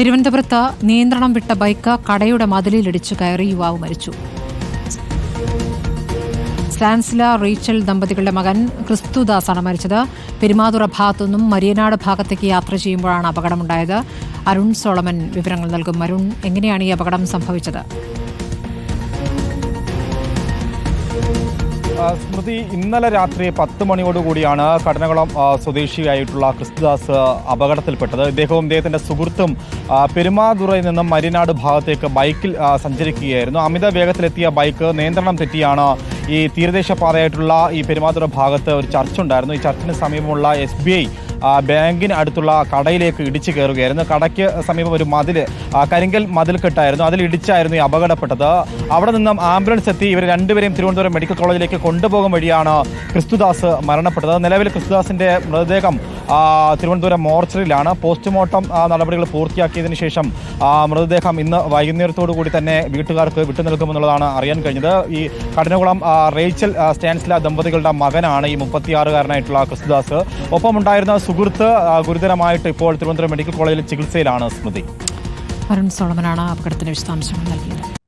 തിരുവനന്തപുരത്ത് നിയന്ത്രണം വിട്ട ബൈക്ക് കടയുടെ മതിലിലിടിച്ചു കയറി യുവാവ് മരിച്ചു. സ്റ്റാൻസില റീച്ചൽ ദമ്പതികളുടെ മകൻ ക്രിസ്തുദാസാണ് മരിച്ചത്. പെരുമാതുറ ഭാഗത്തുനിന്നും മരിയനാട് ഭാഗത്തേക്ക് യാത്ര ചെയ്യുമ്പോഴാണ് അപകടമുണ്ടായത്. അരുൺ സോളമൻ വിവരങ്ങൾ നൽകും. അരുൺ എങ്ങനെയാണ് ഈ അപകടം സംഭവിച്ചത്? സ്മൃതി ഇന്നലെ രാത്രി പത്ത് മണിയോടുകൂടിയാണ് കടനകുളം സ്വദേശിയായിട്ടുള്ള ക്രിസ്തുദാസ് അപകടത്തിൽപ്പെട്ടത്. ഇദ്ദേഹവും ഇദ്ദേഹത്തിന്റെ സുഹൃത്തും പെരുമാതുറയിൽ നിന്നും മരിനാട് ഭാഗത്തേക്ക് ബൈക്കിൽ സഞ്ചരിക്കുകയായിരുന്നു. അമിത വേഗത്തിലെത്തിയ ബൈക്ക് നിയന്ത്രണം തെറ്റിയാണ് ഈ തീരദേശ പാതയായിട്ടുള്ള ഈ പെരുമാതുറ ഭാഗത്ത് ഒരു ചർച്ചുണ്ടായിരുന്നു. ഈ ചർച്ചിന് സമീപമുള്ള എസ് ബാങ്കിന് അടുത്തുള്ള കടയിലേക്ക് ഇടിച്ചു കയറുകയായിരുന്നു. കടയ്ക്ക് സമീപം ഒരു മതിൽ കരിങ്കൽ മതിൽ കെട്ടായിരുന്നു. അതിൽ ഇടിച്ചായിരുന്നു ഈ അപകടപ്പെട്ടത്. അവിടെ നിന്നും ആംബുലൻസ് എത്തി ഇവർ രണ്ടുപേരെയും തിരുവനന്തപുരം മെഡിക്കൽ കോളേജിലേക്ക് കൊണ്ടുപോകും വഴിയാണ് ക്രിസ്തുദാസ് മരണപ്പെട്ടത്. നിലവിൽ ക്രിസ്തുദാസിന്റെ മൃതദേഹം തിരുവനന്തപുരം മോർച്ചറിയിലാണ് പോസ്റ്റ്മോർട്ടം നടപടികൾ പൂർത്തിയാക്കിയതിനു ശേഷം മൃതദേഹം ഇന്ന് വൈകുന്നേരത്തോടു കൂടി തന്നെ വീട്ടുകാർക്ക് വിട്ടു നൽകുമെന്നുള്ളതാണ് അറിയാൻ കഴിഞ്ഞത്. ഈ കഠിനകുളം ആ, റേച്ചൽ സ്റ്റാൻസ്ല ദമ്പതികളുടെ മകനാണ് ഈ മുപ്പത്തിയാറുകാരനായിട്ടുള്ള ക്രിസ്തുദാസ്. ഒപ്പമുണ്ടായിരുന്ന സുഹൃത്ത് ഗുരുതരമായിട്ട് ഇപ്പോൾ തിരുവനന്തപുരം മെഡിക്കൽ കോളേജിൽ ചികിത്സയിലാണ് സ്മൃതി. അരുൺ സോളമനാണ് അപകടത്തിന്റെ വിശദാംശങ്ങൾ നൽകിയത്.